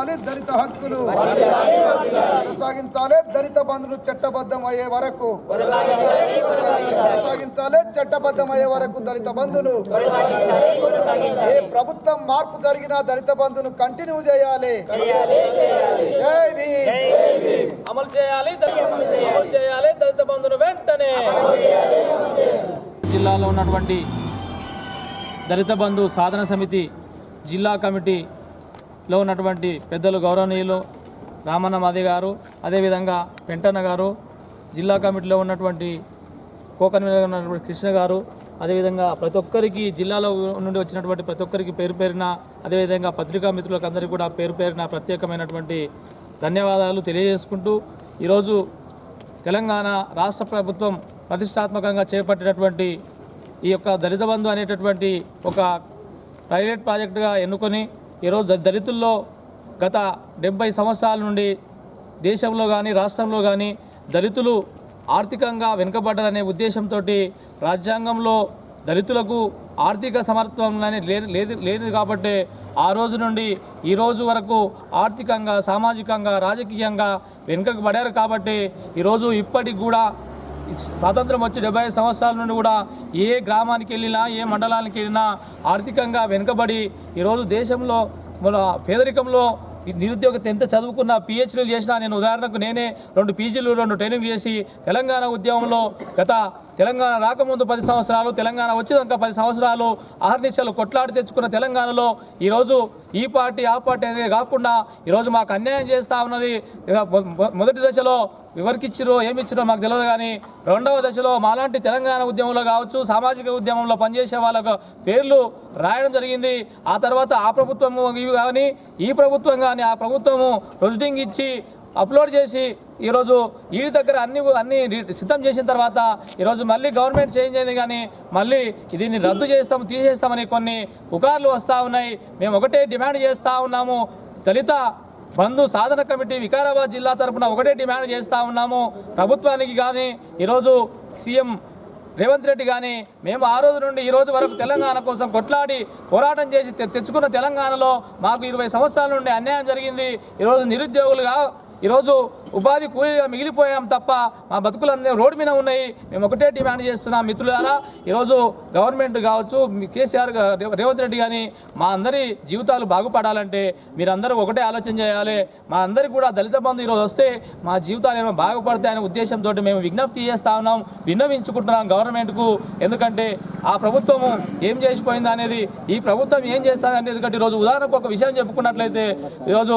కొనసాగించాలి దళిత హక్కులు కొనసాగించాలి దళిత బంధులు చట్టబద్ధం అయ్యే వరకు కొనసాగించాలి చట్టబద్ధం అయ్యే వరకు దళిత బంధులు ఏ ప్రభుత్వం మార్పు జరిగినా దళిత బంధును కంటిన్యూ చేయాలి. అమలు చేయాలి అమలు చేయాలి దళిత బంధును వెంటనే జిల్లాలో ఉన్నటువంటి దళిత బంధు సాధన సమితి జిల్లా కమిటీ లో ఉన్నటువంటి పెద్దలు గౌరవనీయులు రామన్న మాది గారు అదేవిధంగా పెంటన్న గారు జిల్లా కమిటీలో ఉన్నటువంటి కోకన్వీనర్ ఉన్నటువంటి కృష్ణ గారు అదేవిధంగా ప్రతి ఒక్కరికి జిల్లాలో నుండి వచ్చినటువంటి ప్రతి ఒక్కరికి పేరు పేరున అదేవిధంగా పత్రికా మిత్రులకు అందరికీ కూడా పేరు పేరున ప్రత్యేకమైనటువంటి ధన్యవాదాలు తెలియజేసుకుంటూ ఈరోజు తెలంగాణ రాష్ట్ర ప్రభుత్వం ప్రతిష్టాత్మకంగా చేపట్టినటువంటి ఈ యొక్క దళిత బంధు అనేటటువంటి ఒక ప్రైవేట్ ప్రాజెక్టుగా ఎన్నుకొని ఈరోజు దళితుల్లో గత డెబ్బై సంవత్సరాల నుండి దేశంలో కానీ రాష్ట్రంలో కానీ దళితులు ఆర్థికంగా వెనుకబడ్డారనే ఉద్దేశంతో రాజ్యాంగంలో దళితులకు ఆర్థిక సమర్థం అనేది లేదు లేదు లేదు కాబట్టి ఆ రోజు నుండి ఈ రోజు వరకు ఆర్థికంగా సామాజికంగా రాజకీయంగా వెనుకబడారు కాబట్టి ఈరోజు ఇప్పటికి కూడా స్వాతంత్రం వచ్చి డెబ్బై ఐదు సంవత్సరాల నుండి కూడా ఏ గ్రామానికి వెళ్ళినా ఏ మండలానికి వెళ్ళినా ఆర్థికంగా వెనుకబడి ఈరోజు దేశంలో మన పేదరికంలో నిరుద్యోగత ఎంత చదువుకున్న పిహెచ్డీలు చేసినా నేను ఉదాహరణకు నేనే రెండు పీజీలు రెండు ట్రైనింగ్ చేసి తెలంగాణ ఉద్యమంలో గత తెలంగాణ రాకముందు పది సంవత్సరాలు తెలంగాణ వచ్చినాక పది సంవత్సరాలు ఆహర్నిశలు కొట్లాడి తెచ్చుకున్న తెలంగాణలో ఈరోజు ఈ పార్టీ ఆ పార్టీ అనేది కాకుండా ఈరోజు మాకు అన్యాయం చేస్తూ ఉన్నది. మొదటి దశలో ఎవరికి ఇచ్చిరో మాకు తెలియదు కానీ రెండవ దశలో మాలాంటి తెలంగాణ ఉద్యమంలో కావచ్చు సామాజిక ఉద్యమంలో పనిచేసే వాళ్ళకు పేర్లు రాయడం జరిగింది. ఆ తర్వాత ఆ ప్రభుత్వం ఇవి కానీ ఈ ప్రభుత్వం కానీ ఆ ప్రభుత్వము ప్రొసీడింగ్ ఇచ్చి అప్లోడ్ చేసి ఈరోజు ఈ దగ్గర అన్ని అన్ని సిద్ధం చేసిన తర్వాత ఈరోజు మళ్ళీ గవర్నమెంట్ చేంజ్ అయింది కానీ మళ్ళీ దీన్ని రద్దు చేస్తాం తీసేస్తామని కొన్ని పుకార్లు వస్తూ ఉన్నాయి. మేము ఒకటే డిమాండ్ చేస్తూ ఉన్నాము. దళిత బంధు సాధన కమిటీ వికారాబాద్ జిల్లా తరపున ఒకటే డిమాండ్ చేస్తూ ఉన్నాము. ప్రభుత్వానికి కానీ ఈరోజు సీఎం రేవంత్ రెడ్డి కానీ మేము ఆ రోజు నుండి ఈ రోజు వరకు తెలంగాణ కోసం కొట్లాడి పోరాటం చేసి తె- తెచ్చుకున్న తెలంగాణలో మాకు ఇరవై సంవత్సరాల నుండి అన్యాయం జరిగింది. ఈరోజు నిరుద్యోగులుగా ఈరోజు ఉపాధి కూలీగా మిగిలిపోయాం తప్ప మా బతుకులన్నీ రోడ్డు మీద ఉన్నాయి. మేము ఒకటే డిమాండ్ చేస్తున్నాం మిత్రులారా. ఈరోజు గవర్నమెంట్ కావచ్చు కేసీఆర్ రేవంత్ రెడ్డి కానీ మా అందరి జీవితాలు బాగుపడాలంటే మీరందరూ ఒకటే ఆలోచన చేయాలి. మా అందరికి కూడా దళిత బంధు ఈరోజు వస్తే మా జీవితాలు ఏమో బాగుపడతాయనే ఉద్దేశంతో మేము విజ్ఞప్తి చేస్తా ఉన్నాం విన్నవించుకుంటున్నాం గవర్నమెంట్కు. ఎందుకంటే ఆ ప్రభుత్వము ఏం చేసిపోయింది అనేది ఈ ప్రభుత్వం ఏం చేస్తుంది ఎందుకంటే ఈరోజు ఉదాహరణకు ఒక విషయం చెప్పుకున్నట్లయితే ఈరోజు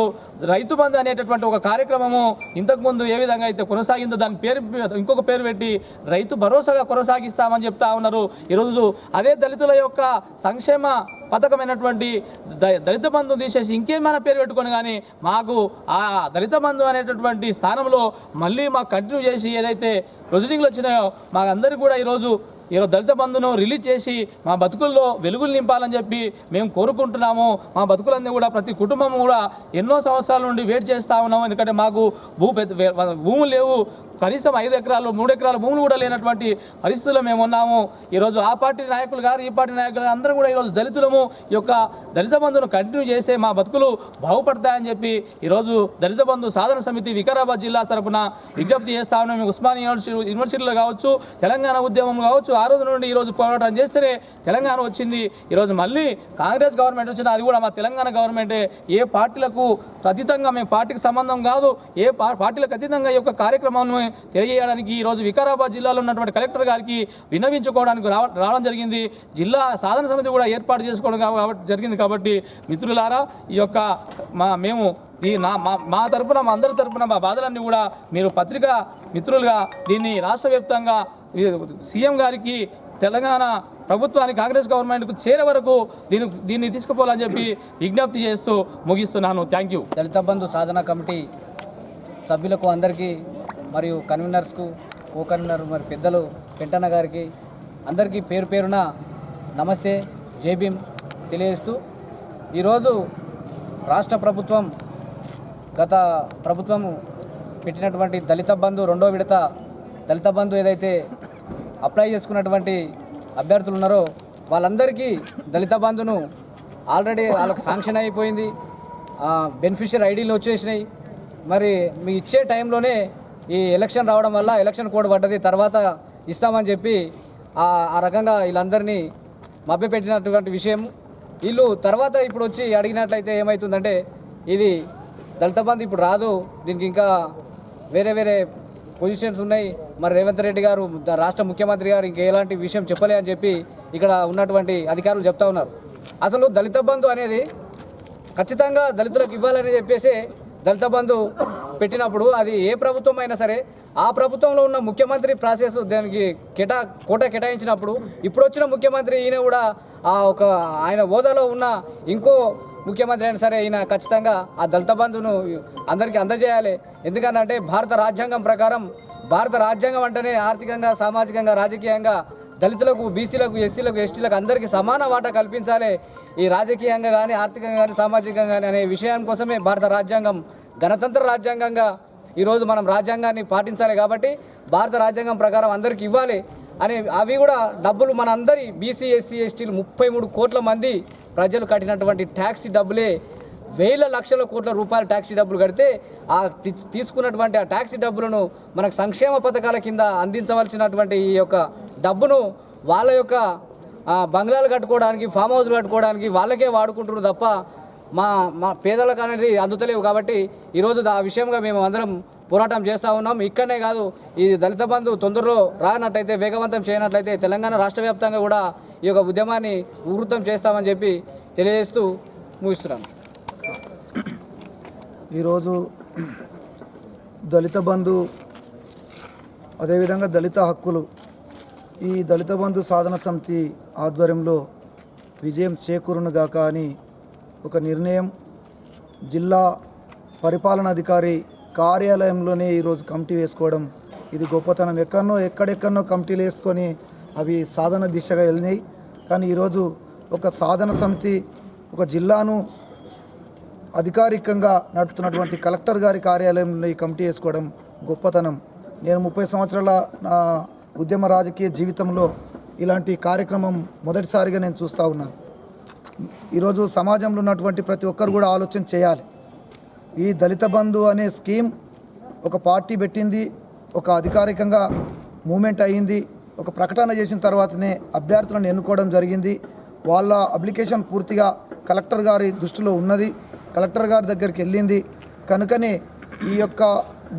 రైతు బంధు అనేటటువంటి ఒక కార్యక్రమము ఇంతకుముందు ఏ విధంగా అయితే కొనసాగిందో దాని పేరు ఇంకొక పేరు పెట్టి రైతు భరోసాగా కొనసాగిస్తామని చెప్తా ఉన్నారు. ఈరోజు అదే దళితుల యొక్క సంక్షేమ పథకమైనటువంటి ద- దళిత బంధు తీసేసి ఇంకేమైనా పేరు పెట్టుకొని కానీ మాకు ఆ దళిత బంధు అనేటటువంటి స్థానంలో మళ్ళీ మాకు కంటిన్యూ చేసి ఏదైతే ప్రొసీడింగ్లు వచ్చినాయో మాకందరికీ కూడా ఈరోజు ఈరోజు దళిత బంధును రిలీజ్ చేసి మా బతుకుల్లో వెలుగులు నింపాలని చెప్పి మేము కోరుకుంటున్నాము. మా బతుకులన్నీ కూడా ప్రతి కుటుంబం కూడా ఎన్నో సంవత్సరాల నుండి వెయిట్ చేస్తూ ఉన్నాము. ఎందుకంటే మాకు భూ పెద్ద భూములు లేవు. కనీసం ఐదు ఎకరాలు మూడు ఎకరాల భూములు కూడా లేనటువంటి పరిస్థితుల్లో మేము ఉన్నాము. ఈరోజు ఆ పార్టీ నాయకులు గారు ఈ పార్టీ నాయకులు అందరూ కూడా ఈరోజు దళితులము. ఈ యొక్క దళిత బంధును కంటిన్యూ చేసే మా బతుకులు బాగుపడతాయని చెప్పి ఈరోజు దళిత బంధు సాధన సమితి వికారాబాద్ జిల్లా తరపున విజ్ఞప్తి చేస్తా ఉన్నాం. మేము ఉస్మానియా యూనివర్సిటీ యూనివర్సిటీలో కావచ్చు తెలంగాణ ఉద్యమం కావచ్చు ఆ రోజు నుండి ఈరోజు పోరాటం చేస్తేనే తెలంగాణ వచ్చింది. ఈరోజు మళ్ళీ కాంగ్రెస్ గవర్నమెంట్ వచ్చిన అది కూడా మా తెలంగాణ గవర్నమెంటే. ఏ పార్టీలకు అతీతంగా మేము పార్టీకి సంబంధం కాదు ఏ పా- పార్టీలకు అతీతంగా ఈ యొక్క కార్యక్రమాన్ని తెలియజేయడానికి ఈరోజు వికారాబాద్ జిల్లాలో ఉన్నటువంటి కలెక్టర్ గారికి విన్నవించుకోవడానికి రావ రావడం జరిగింది. జిల్లా సాధన సమితి కూడా ఏర్పాటు చేసుకోవడం కాబట్టి జరిగింది కాబట్టి మిత్రులారా ఈ యొక్క మా మేము ఈ నా మా మా తరపున మా అందరి తరపున మా బాధలన్నీ కూడా మీరు పత్రికా మిత్రులుగా దీన్ని రాష్ట్ర వ్యాప్తంగా సీఎం గారికి తెలంగాణ ప్రభుత్వానికి కాంగ్రెస్ గవర్నమెంట్కు చేరే వరకు దీన్ని దీన్ని తీసుకుపోవాలని చెప్పి విజ్ఞప్తి చేస్తూ ముగిస్తున్నాను. Thank you. Dalit Bandhu Sadhana committee సభ్యులకు అందరికీ మరియు కన్వీనర్స్కు కో కన్వీనర్ మరి పెద్దలు పెంటన్న గారికి అందరికీ పేరు పేరున నమస్తే జేబీమ్ తెలియజేస్తూ ఈరోజు రాష్ట్ర ప్రభుత్వం గత ప్రభుత్వము పెట్టినటువంటి దళిత బంధు రెండో విడత దళిత బంధు ఏదైతే అప్లై చేసుకున్నటువంటి అభ్యర్థులు ఉన్నారో వాళ్ళందరికీ దళిత బంధును ఆల్రెడీ వాళ్ళకి శాంక్షన్ అయిపోయింది. బెనిఫిషియర్ ఐడీలు వచ్చేసినాయి. మరి మీ ఇచ్చే టైంలోనే ఈ ఎలక్షన్ రావడం వల్ల ఎలక్షన్ కోడ్ పడ్డది తర్వాత ఇస్తామని చెప్పి ఆ రకంగా వీళ్ళందరినీ మభ్యపెట్టినటువంటి విషయం. వీళ్ళు తర్వాత ఇప్పుడు వచ్చి అడిగినట్లయితే ఏమవుతుందంటే ఇది దళిత బంధు ఇప్పుడు రాదు దీనికి ఇంకా వేరే వేరే పొజిషన్స్ ఉన్నాయి. మరి రేవంత్ రెడ్డి గారు రాష్ట్ర ముఖ్యమంత్రి గారు ఇంకా ఎలాంటి విషయం చెప్పలే అని చెప్పి ఇక్కడ ఉన్నటువంటి అధికారులు చెప్తా ఉన్నారు. అసలు దళిత బంధు అనేది ఖచ్చితంగా దళితులకు ఇవ్వాలని చెప్పేసి దళిత బంధు పెట్టినప్పుడు అది ఏ ప్రభుత్వం అయినా సరే ఆ ప్రభుత్వంలో ఉన్న ముఖ్యమంత్రి ప్రాసెస్ దానికి కేటా కోట కేటాయించినప్పుడు ఇప్పుడు వచ్చిన ముఖ్యమంత్రి ఈయన కూడా ఆ ఒక ఆయన హోదాలో ఉన్న ఇంకో ముఖ్యమంత్రి అయినా సరే ఈయన ఖచ్చితంగా ఆ దళిత బంధును అందరికీ అందజేయాలి. ఎందుకంటే భారత రాజ్యాంగం ప్రకారం భారత రాజ్యాంగం అంటేనే ఆర్థికంగా సామాజికంగా రాజకీయంగా దళితులకు బీసీలకు ఎస్సీలకు ఎస్టీలకు అందరికీ సమాన వాటా కల్పించాలి. ఈ రాజకీయంగా కానీ ఆర్థికంగా కానీ సామాజికంగా కానీ అనే విషయం కోసమే భారత రాజ్యాంగం గణతంత్ర రాజ్యాంగంగా ఈరోజు మనం రాజ్యాంగాన్ని పాటించాలి కాబట్టి భారత రాజ్యాంగం ప్రకారం అందరికీ ఇవ్వాలి అనే అవి కూడా డబ్బులు మన అందరి బీసీ ఎస్సీ ఎస్టీలు ముప్పై మూడు కోట్ల మంది ప్రజలు కట్టినటువంటి ట్యాక్సీ డబ్బులే వేల లక్షల కోట్ల రూపాయల ట్యాక్సీ డబ్బులు కడితే ఆ తీసుకున్నటువంటి ఆ ట్యాక్సీ డబ్బులను మనకు సంక్షేమ పథకాల కింద అందించవలసినటువంటి ఈ యొక్క డబ్బును వాళ్ళ యొక్క బంగ్లాలు కట్టుకోవడానికి ఫామ్ హౌస్లు కట్టుకోవడానికి వాళ్ళకే వాడుకుంటున్నారు తప్ప మా మా పేదలకు అనేది అందుతలేవు కాబట్టి ఈరోజు ఆ విషయంగా మేము అందరం పోరాటం చేస్తూ ఉన్నాం. ఇక్కడనే కాదు ఈ దళిత బంధు తొందరలో రానట్టయితే వేగవంతం చేయనట్లయితే తెలంగాణ రాష్ట్ర వ్యాప్తంగా కూడా ఈ యొక్క ఉద్యమాన్ని ఉధృతం చేస్తామని చెప్పి తెలియజేస్తూ ముగిస్తున్నాను. ఈరోజు దళిత బంధు అదేవిధంగా దళిత హక్కులు ఈ దళిత బంధు సాధన సమితి ఆధ్వర్యంలో విజయం చేకూరునుగాక అని ఒక నిర్ణయం జిల్లా పరిపాలనాధికారి కార్యాలయంలోనే ఈరోజు కమిటీ వేసుకోవడం ఇది గొప్పతనం. ఎక్కడనో ఎక్కడెక్కడనో కమిటీలు వేసుకొని అవి సాధన దిశగా వెళ్ళినాయి. కానీ ఈరోజు ఒక సాధన సమితి ఒక జిల్లాను అధికారికంగా నడుపుతున్నటువంటి కలెక్టర్ గారి కార్యాలయంలో ఈ కమిటీ వేసుకోవడం గొప్పతనం. నేను ముప్పై సంవత్సరాల నా ఉద్యమ రాజకీయ జీవితంలో ఇలాంటి కార్యక్రమం మొదటిసారిగా నేను చూస్తూ ఉన్నాను. ఈరోజు సమాజంలో ఉన్నటువంటి ప్రతి ఒక్కరు కూడా ఆలోచన చేయాలి. ఈ దళిత బంధు అనే స్కీమ్ ఒక పార్టీ పెట్టింది ఒక అధికారికంగా మూమెంట్ అయ్యింది ఒక ప్రకటన చేసిన తర్వాతనే అభ్యర్థులను ఎన్నుకోవడం జరిగింది. వాళ్ళ అప్లికేషన్ పూర్తిగా కలెక్టర్ గారి దృష్టిలో ఉన్నది కలెక్టర్ గారి దగ్గరికి వెళ్ళింది. కనుకనే ఈ యొక్క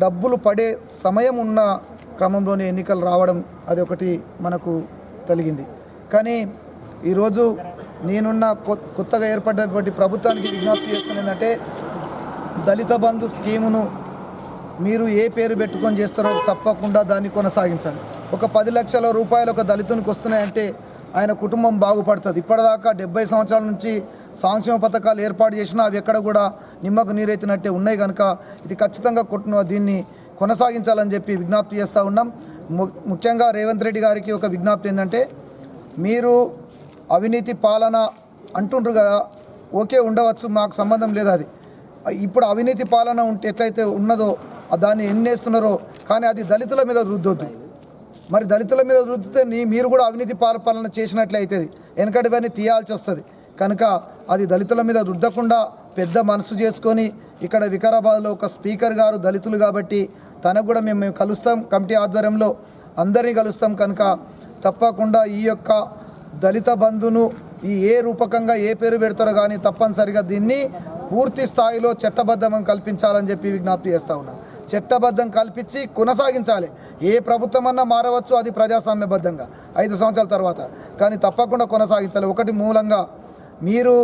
డబ్బులు పడే సమయం ఉన్న క్రమంలోనే ఎన్నికలు రావడం అది ఒకటి మనకు కలిగింది కానీ ఈరోజు నేనున్న కొత్తగా ఏర్పడినటువంటి ప్రభుత్వానికి విజ్ఞప్తి చేస్తున్న ఏంటంటే దళిత బంధు స్కీమును మీరు ఏ పేరు పెట్టుకొని చేస్తారో తప్పకుండా దాన్ని కొనసాగించాలి. ఒక పది లక్షల రూపాయలు ఒక దళితునికి వస్తున్నాయంటే ఆయన కుటుంబం బాగుపడుతుంది. ఇప్పటిదాకా డెబ్బై సంవత్సరాల నుంచి సంక్షేమ పథకాలు ఏర్పాటు చేసినా అవి ఎక్కడ కూడా నిమ్మకు నీరెత్తినట్టే ఉన్నాయి కనుక ఇది ఖచ్చితంగా కొట్టిన దీన్ని కొనసాగించాలని చెప్పి విజ్ఞప్తి చేస్తూ ఉన్నాం. ము- ముఖ్యంగా రేవంత్ రెడ్డి గారికి ఒక విజ్ఞప్తి ఏంటంటే మీరు అవినీతి పాలన అంటుండ్రు కదా ఓకే ఉండవచ్చు మాకు సంబంధం లేదు అది. ఇప్పుడు అవినీతి పాలన ఉంటే ఎట్లయితే ఉన్నదో దాన్ని ఎన్నేస్తున్నారో కానీ అది దళితుల మీద రుద్దొద్దు. మరి దళితుల మీద రుద్దితే నీ మీరు కూడా అవినీతి పాల పాలన చేసినట్లే అవుతుంది వెనకటి వారిని తీయాల్సి వస్తుంది. కనుక అది దళితుల మీద రుద్దకుండా పెద్ద మనసు చేసుకొని ఇక్కడ వికారాబాద్లో ఒక స్పీకర్ గారు దళితులు కాబట్టి తనకు కూడా మేము మేము కలుస్తాం కమిటీ ఆధ్వర్యంలో. అందరినీ కలుస్తాం కనుక తప్పకుండా ఈ యొక్క దళిత బంధును ఈ ఏ రూపకంగా ఏ పేరు పెడతారో కానీ తప్పనిసరిగా దీన్ని పూర్తి స్థాయిలో చట్టబద్ధం కల్పించాలని చెప్పి విజ్ఞప్తి చేస్తూ ఉన్నాను. చట్టబద్ధం కల్పించి కొనసాగించాలి. ఏ ప్రభుత్వం అన్నా మారవచ్చు అది ప్రజాస్వామ్యబద్ధంగా ఐదు సంవత్సరాల తర్వాత. కానీ తప్పకుండా కొనసాగించాలి. ఒకటి మూలంగా మీరు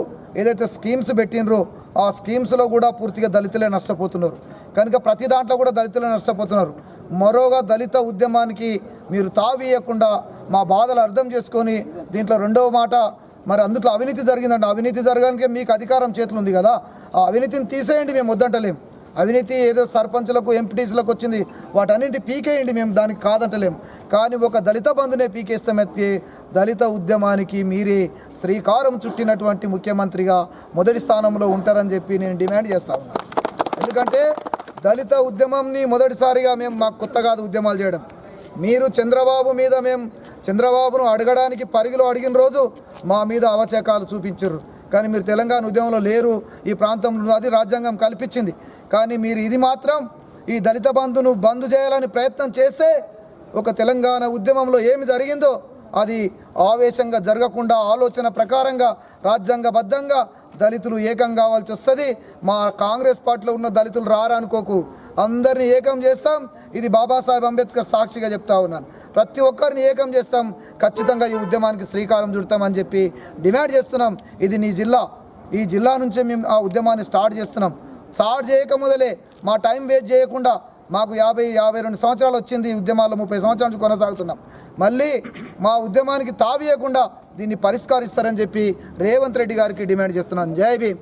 ఏదైతే స్కీమ్స్ పెట్టినరో ఆ స్కీమ్స్లో కూడా పూర్తిగా దళితులే నష్టపోతున్నారు. కనుక ప్రతి దాంట్లో కూడా దళితులే నష్టపోతున్నారు. మరోగా దళిత ఉద్యమానికి మీరు తావీయకుండా మా బాధలు అర్థం చేసుకొని దీంట్లో రెండవ మాట మరి అందులో అవినీతి జరిగిందండి అవినీతి జరగడానికే మీకు అధికారం చేతులు ఉంది కదా. ఆ అవినీతిని తీసేయండి మేము వద్దంటలేం. అవినీతి ఏదో సర్పంచ్లకు ఎంపీటీసీలకు వచ్చింది. వాటన్నింటి పీకేయండి మేము దానికి కాదంటలేం. కానీ ఒక దళిత బంధునే పీకేస్తామెత్తి దళిత ఉద్యమానికి మీరే శ్రీకారం చుట్టినటువంటి ముఖ్యమంత్రిగా మొదటి స్థానంలో ఉంటారని చెప్పి నేను డిమాండ్ చేస్తా ఉన్నాను ఎందుకంటే దళిత ఉద్యమంని మొదటిసారిగా మేము మాకు కొత్త కాదు ఉద్యమాలు చేయడం. మీరు చంద్రబాబు మీద మేము చంద్రబాబును అడగడానికి పరిగిలో అడిగిన రోజు మా మీద అవచకాలు చూపించరు కానీ మీరు తెలంగాణ ఉద్యమంలో లేరు. ఈ ప్రాంతంలో అది రాజ్యాంగం కల్పించింది. కానీ మీరు ఇది మాత్రం ఈ దళిత బంధును బంద్ చేయాలని ప్రయత్నం చేస్తే ఒక తెలంగాణ ఉద్యమంలో ఏమి జరిగిందో అది ఆవేశంగా జరగకుండా ఆలోచన ప్రకారంగా రాజ్యాంగబద్ధంగా దళితులు ఏకం కావాల్సి వస్తుంది. మా కాంగ్రెస్ పార్టీలో ఉన్న దళితులు రారా అనుకోకు. అందరిని ఏకం చేస్తాం. ఇది బాబాసాహెబ్ అంబేద్కర్ సాక్షిగా చెప్తా ఉన్నాను. ప్రతి ఒక్కరిని ఏకం చేస్తాం. ఖచ్చితంగా ఈ ఉద్యమానికి శ్రీకారం చుడతామని చెప్పి డిమాండ్ చేస్తున్నాం. ఇది నీ జిల్లా. ఈ జిల్లా నుంచే మేము ఆ ఉద్యమాన్ని స్టార్ట్ చేస్తున్నాం. స్టార్ట్ చేయక మొదలే మా టైం వేస్ట్ చేయకుండా మాకు యాభై యాభై రెండు సంవత్సరాలు వచ్చింది ఈ ఉద్యమాల్లో ముప్పై సంవత్సరాల నుంచి కొనసాగుతున్నాం. మళ్ళీ మా ఉద్యమానికి తావియకుండా దీన్ని పరిష్కరిస్తారని చెప్పి రేవంత్ రెడ్డి గారికి డిమాండ్ చేస్తున్నాను జై భీమ్.